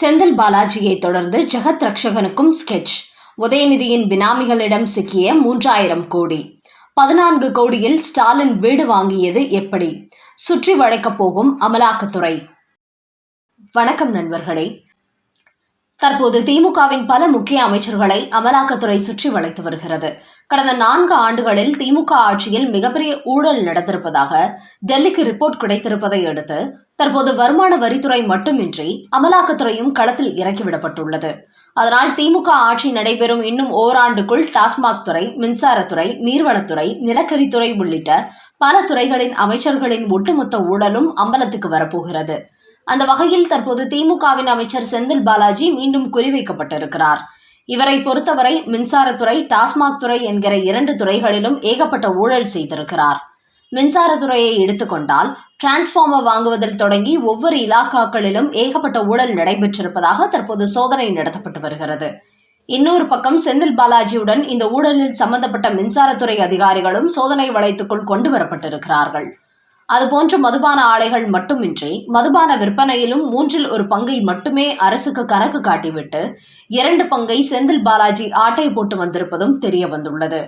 செந்தில் பாலாஜியை தொடர்ந்து ஜெகத் ரக்ஷகனுக்கும் ஸ்கெட்ச் உதயநிதியின் பினாமிகளிடம் சிக்கிய மூன்றாயிரம் கோடி. பதினான்கு கோடியில் ஸ்டாலின் வீடு வாங்கியது எப்படி? சுற்றி வளைக்கப் போகும் அமலாக்கத்துறை. வணக்கம் நண்பர்களே. தற்போது திமுகவின் பல முக்கிய அமைச்சர்களை அமலாக்கத்துறை சுற்றி வளைத்து வருகிறது. கடந்த நான்கு ஆண்டுகளில் திமுக ஆட்சியில் மிகப்பெரிய ஊழல் நடந்திருப்பதாக டெல்லிக்கு ரிப்போர்ட் கிடைத்திருப்பதை அடுத்து தற்போது வருமான வரித்துறை மட்டுமின்றி அமலாக்கத்துறையும் களத்தில் இறக்கிவிடப்பட்டுள்ளது அதனால் திமுக ஆட்சி நடைபெறும் இன்னும் ஓராண்டுக்குள் டாஸ்மாக் துறை மின்சாரத்துறை நீர்வளத்துறை நிலக்கரித்துறை உள்ளிட்ட பல துறைகளின் அமைச்சர்களின் ஒட்டுமொத்த ஊழலும் அம்பலத்துக்கு வரப்போகிறது. அந்த வகையில் தற்போது திமுகவின் அமைச்சர் செந்தில் பாலாஜி மீண்டும் குறிவைக்கப்பட்டிருக்கிறார். இவரை பொறுத்தவரை மின்சாரத்துறை டாஸ்மாக் துறை என்கிற இரண்டு துறைகளிலும் ஏகப்பட்ட ஊழல் செய்திருக்கிறார். மின்சாரத்துறையை எடுத்துக்கொண்டால் டிரான்ஸ்ஃபார்மர் வாங்குவதில் தொடங்கி ஒவ்வொரு இலாக்காக்களிலும் ஏகப்பட்ட ஊழல் நடைபெற்றிருப்பதாக தற்போது சோதனை நடத்தப்பட்டு வருகிறது. இன்னொரு பக்கம் செந்தில் பாலாஜியுடன் இந்த ஊழலில் சம்பந்தப்பட்ட மின்சாரத்துறை அதிகாரிகளும் சோதனை வளையத்துக்குள் கொண்டு வரப்பட்டிருக்கிறார்கள். அதுபோன்ற மதுபான ஆலைகள் மட்டுமின்றி மதுபான விற்பனையிலும் மூன்றில் ஒரு பங்கை மட்டுமே அரசுக்கு கணக்கு காட்டிவிட்டு இரண்டு பங்கை செந்தில் பாலாஜி ஆட்டை போட்டு வந்திருப்பதும் தெரிய வந்துள்ளது.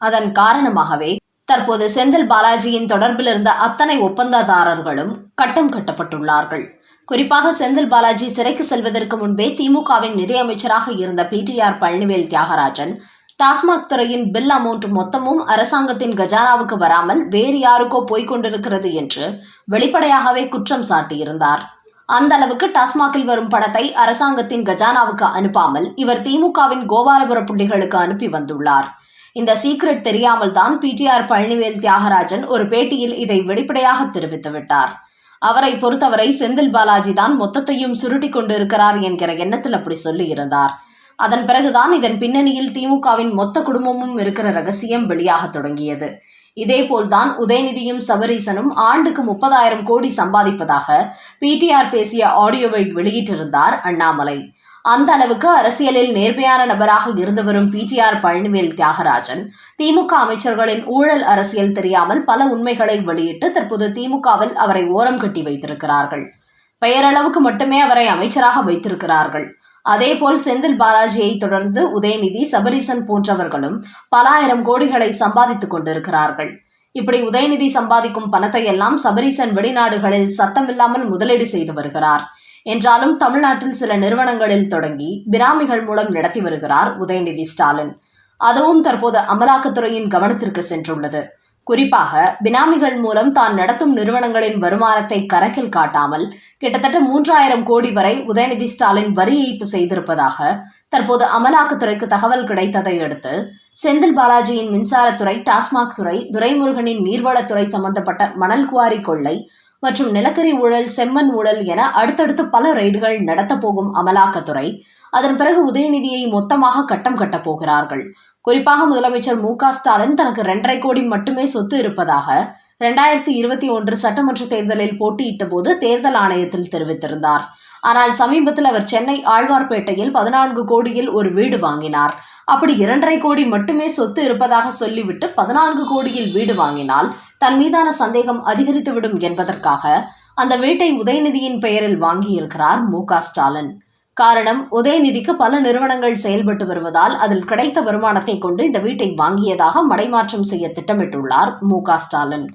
அதன் காரணமாகவே தற்போது செந்தில் பாலாஜியின் தொடர்பில் இருந்த அத்தனை ஒப்பந்ததாரர்களும் கட்டம் கட்டப்பட்டுள்ளார்கள். குறிப்பாக செந்தில் பாலாஜி சிறைக்கு செல்வதற்கு முன்பே திமுகவின் நிதியமைச்சராக இருந்த பிடிஆர் பழனிவேல் தியாகராஜன் டாஸ்மாக் துறையின் பில் அமௌண்ட் மொத்தமும் அரசாங்கத்தின் கஜானாவுக்கு வராமல் வேறு யாருக்கோ போய்கொண்டிருக்கிறது என்று வெளிப்படையாகவே குற்றம் சாட்டியிருந்தார். அந்த அளவுக்கு டாஸ்மாகில் வரும் பணத்தை அரசாங்கத்தின் கஜானாவுக்கு அனுப்பாமல் இவர் திமுகவின் கோபாலபுர புள்ளிகளுக்கு அனுப்பி வந்துள்ளார். இந்த சீக்ரெட் தெரியாமல் தான் பிடிஆர் பழனிவேல் தியாகராஜன் ஒரு பேட்டியில் இதை வெளிப்படையாக தெரிவித்துவிட்டார் அவரை பொறுத்தவரை செந்தில் பாலாஜி தான் மொத்தத்தையும் சுருட்டி கொண்டு இருக்கிறார் என்கிற எண்ணத்தில் அப்படி சொல்லியிருந்தார். அதன் பிறகுதான் இதன் பின்னணியில் திமுகவின் மொத்த குடும்பமும் இருக்கிற ரகசியம் வெளியாக தொடங்கியது. இதேபோல்தான் உதயநிதியும் சபரீசனும் ஆண்டுக்கு முப்பதாயிரம் கோடி சம்பாதிப்பதாக பிடிஆர் பேசிய ஆடியோவை வெளியிட்டிருந்தார் அண்ணாமலை. அந்த அளவுக்கு அரசியலில் நேர்மையான நபராக இருந்து வரும் பிடிஆர் பழனிவேல் தியாகராஜன் திமுக அமைச்சர்களின் ஊழல் அரசியல் தெரியாமல் பல உண்மைகளை வெளியிட்டு தற்போது திமுகவில் அவரை ஓரம் கட்டி வைத்திருக்கிறார்கள். பெயரளவுக்கு மட்டுமே அவரை அமைச்சராக வைத்திருக்கிறார்கள். அதேபோல் செந்தில் பாலாஜியை தொடர்ந்து உதயநிதி சபரீசன் போன்றவர்களும் பல ஆயிரம் கோடிகளை சம்பாதித்துக் கொண்டிருக்கிறார்கள். இப்படி உதயநிதி சம்பாதிக்கும் பணத்தை எல்லாம் சபரீசன் வெளிநாடுகளில் சத்தமில்லாமல் முதலீடு செய்து வருகிறார். என்றாலும் தமிழ்நாட்டில் சில நிறுவனங்களில் தொடங்கி பிராமிகள் மூலம் நடத்தி வருகிறார் உதயநிதி ஸ்டாலின். அதுவும் தற்போது அமலாக்கத்துறையின் கவனத்திற்கு சென்றுள்ளது. குறிப்பாக பினாமிகள் மூலம் தான் நடத்தும் நிறுவனங்களின் வருமானத்தை கணக்கில் காட்டாமல் கிட்டத்தட்ட மூன்றாயிரம் கோடி வரை உதயநிதி ஸ்டாலின் வரி ஏய்ப்பு செய்திருப்பதாக தற்போது அமலாக்கத்துறைக்கு தகவல் கிடைத்ததை அடுத்து செந்தில் பாலாஜியின் மின்சாரத்துறை டாஸ்மாக் துறை துரைமுருகனின் நீர்வளத்துறை சம்பந்தப்பட்ட மணல் குவாரி கொள்ளை மற்றும் நிலக்கரி ஊழல் செம்மண் ஊழல் என அடுத்தடுத்து பல ரெய்டுகள் நடத்தப்போகும் அமலாக்கத்துறை அதன் பிறகு உதயநிதியை மொத்தமாக கட்டம் கட்டப் போகிறார்கள். குறிப்பாக முதலமைச்சர் மு ஸ்டாலின் தனக்கு இரண்டரை கோடி மட்டுமே சொத்து இருப்பதாக இரண்டாயிரத்தி இருபத்தி ஒன்று சட்டமன்ற தேர்தலில் போட்டியிட்ட போது தேர்தல் ஆணையத்தில் தெரிவித்திருந்தார். ஆனால் சமீபத்தில் அவர் சென்னை ஆழ்வார்பேட்டையில் பதினான்கு கோடியில் ஒரு வீடு வாங்கினார். அப்படி இரண்டரை கோடி மட்டுமே சொத்து இருப்பதாக சொல்லிவிட்டு பதினான்கு கோடியில் வீடு வாங்கினால் தன் மீதான சந்தேகம் அதிகரித்துவிடும் என்பதற்காக அந்த வீட்டை உதயநிதியின் பெயரில் வாங்கியிருக்கிறார் மு ஸ்டாலின். காரணம் உதயநிதிக்கு பல நிறுவனங்கள் செயல்பட்டு வருவதால் அதில் கிடைத்த வருமானத்தை கொண்டு இந்த வீட்டை வாங்கியதாக மடைமாற்றம் செய்ய திட்டமிட்டுள்ளார் மு ஸ்டாலின்.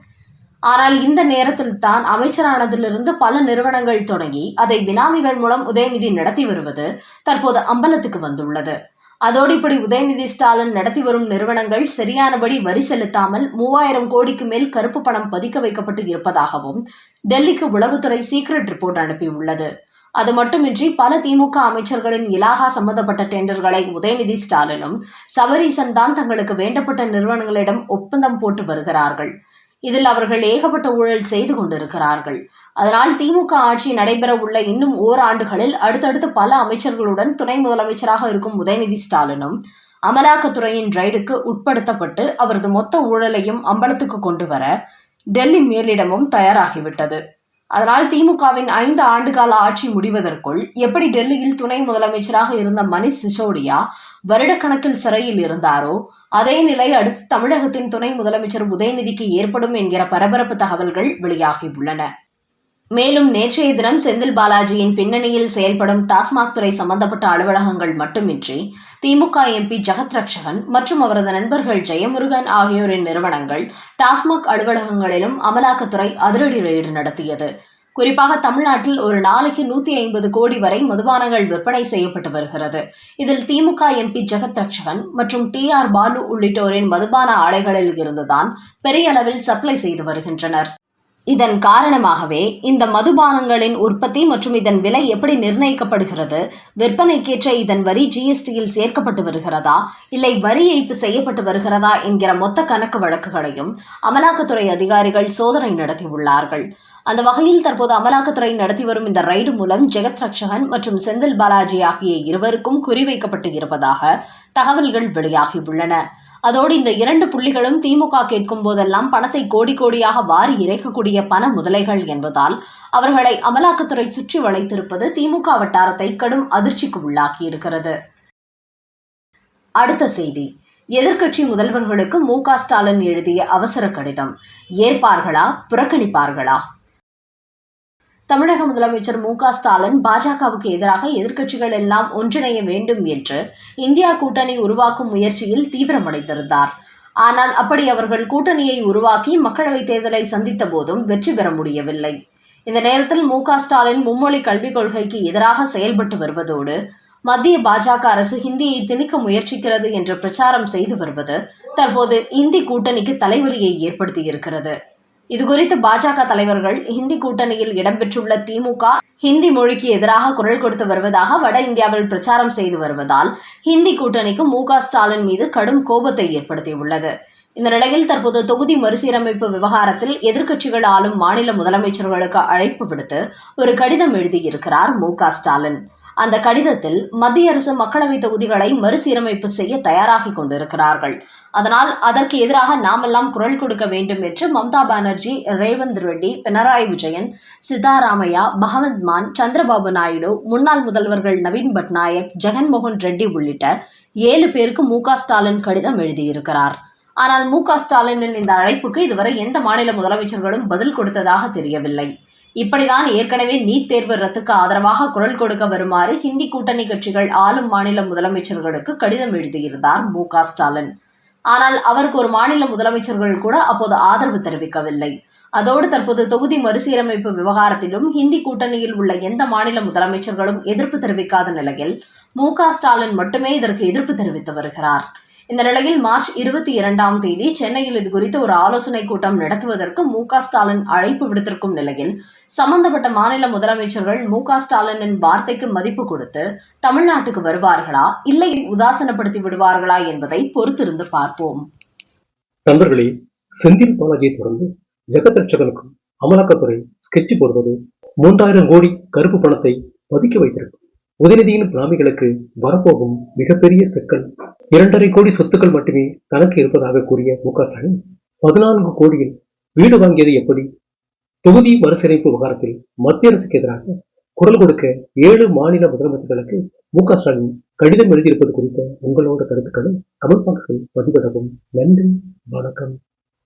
ஆனால் இந்த நேரத்தில் தான் அமைச்சரானதிலிருந்து பல நிறுவனங்கள் தொடங்கி அதை பினாமிகள் மூலம் உதயநிதி நடத்தி வருவது தற்போது அம்பலத்துக்கு வந்துள்ளது. அதோடு இப்படி உதயநிதி ஸ்டாலின் நடத்தி வரும் நிறுவனங்கள் சரியானபடி வரி செலுத்தாமல் மூவாயிரம் கோடிக்கு மேல் கருப்பு பணம் பதிக்க வைக்கப்பட்டு இருப்பதாகவும் டெல்லிக்கு உளவுத்துறை சீக்ரெட் ரிப்போர்ட் அனுப்பியுள்ளது. அது மட்டுமின்றி பல திமுக அமைச்சர்களின் இலாகா சம்பந்தப்பட்ட டெண்டர்களை உதயநிதி ஸ்டாலினும் சபரீசன் தான் தங்களுக்கு வேண்டப்பட்ட நிறுவனங்களிடம் ஒப்பந்தம் போட்டு வருகிறார்கள். இதில் அவர்கள் ஏகப்பட்ட ஊழல் செய்து கொண்டிருக்கிறார்கள். அதனால் திமுக ஆட்சி நடைபெற உள்ள இன்னும் ஓராண்டுகளில் அடுத்தடுத்து பல அமைச்சர்களுடன் துணை முதலமைச்சராக இருக்கும் உதயநிதி ஸ்டாலினும் அமலாக்கத்துறையின் ரைடுக்கு உட்படுத்தப்பட்டு அவரது மொத்த ஊழலையும் அம்பலத்துக்கு கொண்டு வர டெல்லி மேலிடமும் தயாராகிவிட்டது. அதனால் திமுகவின் ஐந்து ஆண்டுகால ஆட்சி முடிவதற்குள் எப்படி டெல்லியில் துணை முதலமைச்சராக இருந்த மணிஷ் சிசோடியா வருடக்கணக்கில் சிறையில் இருந்தாரோ அதே நிலை அடுத்து தமிழகத்தின் துணை முதலமைச்சர் உதயநிதிக்கு ஏற்படும் என்கிற பரபரப்பு தகவல்கள் வெளியாகியுள்ளன. மேலும் நேற்றைய தினம் செந்தில் பாலாஜியின் பின்னணியில் செயல்படும் டாஸ்மாக் துறை சம்பந்தப்பட்ட அலுவலகங்கள் மட்டுமின்றி திமுக எம்பி ஜெகத் ரக்ஷகன் மற்றும் அவரது நண்பர்கள் ஜெயமுருகன் ஆகியோரின் நிறுவனங்கள் டாஸ்மாக் அலுவலகங்களிலும் அமலாக்கத்துறை அதிரடி ரெய்டு நடத்தியது. குறிப்பாக தமிழ்நாட்டில் ஒரு நாளைக்கு நூத்தி ஐம்பது கோடி வரை மதுபானங்கள் விற்பனை செய்யப்பட்டு வருகிறது. இதில் திமுக எம்பி ஜெகத் ரக்ஷகன் மற்றும் டி ஆர் பாலு உள்ளிட்டோரின் மதுபான ஆலைகளில் இருந்துதான் பெரிய அளவில் சப்ளை செய்து வருகின்றனர். இதன் காரணமாகவே இந்த மதுபானங்களின் உற்பத்தி மற்றும் இதன் விலை எப்படி நிர்ணயிக்கப்படுகிறது விற்பனைக்கேற்ற இதன் வரி ஜிஎஸ்டியில் சேர்க்கப்பட்டு வருகிறதா இல்லை வரி ஏய்ப்பு செய்யப்பட்டு வருகிறதா என்கிற மொத்த கணக்கு வழக்குகளையும் அமலாக்கத்துறை அதிகாரிகள் சோதனை நடத்தியுள்ளார்கள் அந்த வகையில் தற்போது அமலாக்கத்துறை நடத்தி வரும் இந்த ரைடு மூலம் ஜெகத் ரக்ஷகன் மற்றும் செந்தில் பாலாஜி ஆகிய இருவருக்கும் குறிவைக்கப்பட்டு இருப்பதாக தகவல்கள் வெளியாகியுள்ளன அதோடு இந்த இரண்டு புள்ளிகளும் திமுக கேட்கும் போதெல்லாம் பணத்தை கோடி கோடியாக வாரி இறைக்கக்கூடிய பண முதலைகள் என்பதால் அவர்களை அமலாக்கத்துறை சுற்றி வளைத்திருப்பது திமுக வட்டாரத்தை கடும் அதிர்ச்சிக்கு உள்ளாக்கியிருக்கிறது அடுத்த செய்தி. எதிர்க்கட்சி முதல்வர்களுக்கு மு க ஸ்டாலின் எழுதிய அவசர கடிதம். ஏற்பார்களா? புறக்கணிப்பார்களா? தமிழக முதலமைச்சர் மு க ஸ்டாலின் பாஜகவுக்கு எதிராக எதிர்க்கட்சிகள் எல்லாம் ஒன்றிணைய வேண்டும் என்று இந்தியா கூட்டணி உருவாக்கும் முயற்சியில் தீவிரமடைந்திருந்தார். ஆனால் அப்படி அவர்கள் கூட்டணியை உருவாக்கி மக்களவைத் தேர்தலை சந்தித்த போதும் வெற்றி பெற முடியவில்லை. இந்த நேரத்தில் மு க ஸ்டாலின் மும்மொழி கல்விக் கொள்கைக்கு எதிராக செயல்பட்டு வருவதோடு மத்திய பாஜக அரசு ஹிந்தியை திணிக்க முயற்சிக்கிறது என்று பிரச்சாரம் செய்து வருவது தற்போது இந்தி கூட்டணிக்கு தலைவலியை ஏற்படுத்தியிருக்கிறது. இதுகுறித்து பாஜக தலைவர்கள் ஹிந்தி கூட்டணியில் இடம்பெற்றுள்ள திமுக ஹிந்தி மொழிக்கு எதிராக குரல் கொடுத்து வருவதாக வட இந்தியாவில் பிரச்சாரம் செய்து வருவதால் ஹிந்தி கூட்டணிக்கு மு ஸ்டாலின் மீது கடும் கோபத்தை ஏற்படுத்தியுள்ளது. இந்த நிலையில் தற்போது தொகுதி மறுசீரமைப்பு விவகாரத்தில் எதிர்க்கட்சிகள் ஆளும் மாநில முதலமைச்சர்களுக்கு அழைப்பு விடுத்து ஒரு கடிதம் எழுதியிருக்கிறார் மு ஸ்டாலின். அந்த கடிதத்தில் மத்திய அரசு மக்களவை தொகுதிகளை மறுசீரமைப்பு செய்ய தயாராகி கொண்டிருக்கிறார்கள். அதனால் அதற்கு எதிராக நாமெல்லாம் குரல் கொடுக்க வேண்டும் என்று மம்தா பானர்ஜி ரேவந்த் ரெட்டி பினராயி விஜயன் சித்தாராமையா பகவந்த் மான் சந்திரபாபு நாயுடு முன்னாள் முதல்வர்கள் நவீன் பட்நாயக் ஜெகன்மோகன் ரெட்டி உள்ளிட்ட ஏழு பேருக்கு மு ஸ்டாலின் கடிதம் எழுதியிருக்கிறார். ஆனால் மு ஸ்டாலினின் இந்த அழைப்புக்கு இதுவரை எந்த மாநில முதலமைச்சர்களும் பதில் கொடுத்ததாக தெரியவில்லை. இப்படிதான் ஏற்கனவே நீட் தேர்வு ரத்துக்கு ஆதரவாக குரல் கொடுக்க வருமாறு ஹிந்தி கூட்டணி கட்சிகள் ஆளும் மாநில முதலமைச்சர்களுக்கு கடிதம் எழுதியிருந்தார் மு க ஸ்டாலின். ஆனால் அவருக்கு ஒரு மாநில முதலமைச்சர்கள் கூட அப்போது ஆதரவு தெரிவிக்கவில்லை. அதோடு தற்போது தொகுதி மறுசீரமைப்பு விவகாரத்திலும் ஹிந்தி கூட்டணியில் உள்ள எந்த மாநில முதலமைச்சர்களும் எதிர்ப்பு தெரிவிக்காத நிலையில் மு க ஸ்டாலின் மட்டுமே இதற்கு எதிர்ப்பு தெரிவித்து வருகிறார். இந்த நிலையில் மார்ச் இருபத்தி இரண்டாம் தேதி சென்னையில் இது குறித்து ஒரு ஆலோசனை கூட்டம் நடத்துவதற்கு மு க ஸ்டாலின் அழைப்பு விடுத்திருக்கும் நிலையில் சம்பந்தப்பட்ட மாநில முதலமைச்சர்கள் மு க ஸ்டாலினின் வார்த்தைக்கு மதிப்பு கொடுத்து தமிழ்நாட்டுக்கு வருவார்களா? இல்லை உதாசனப்படுத்தி விடுவார்களா என்பதை பொறுத்திருந்து பார்ப்போம். நண்பர்களே செந்தில் பாலாஜியை தொடர்ந்து ஜெகத் ரட்சகனுக்கும் அமலாக்கத்துறை ஸ்கெட்ச் போடுவது மூன்றாயிரம் கோடி கருப்பு பணத்தை பதுக்கி வைத்திருக்கும். உதயநிதியின் பிராமிகளுக்கு வரப்போகும் மிகப்பெரிய சிக்கல் இரண்டரை கோடி சொத்துக்கள் மட்டுமே தனக்கு இருப்பதாக கூறிய மு க ஸ்டாலின் பதினான்கு கோடியில் வீடு வாங்கியது எப்படி? தொகுதி மறுசீரமைப்பு விவகாரத்தில் மத்திய அரசுக்கு எதிராக குரல் கொடுக்க ஏழு மாநில முதலமைச்சர்களுக்கு மு க ஸ்டாலின் கடிதம் எழுதியிருப்பது குறித்த உங்களோட கருத்துக்களை கமெண்ட் பாக்ஸில் பதிவிடவும். நன்றி வணக்கம்.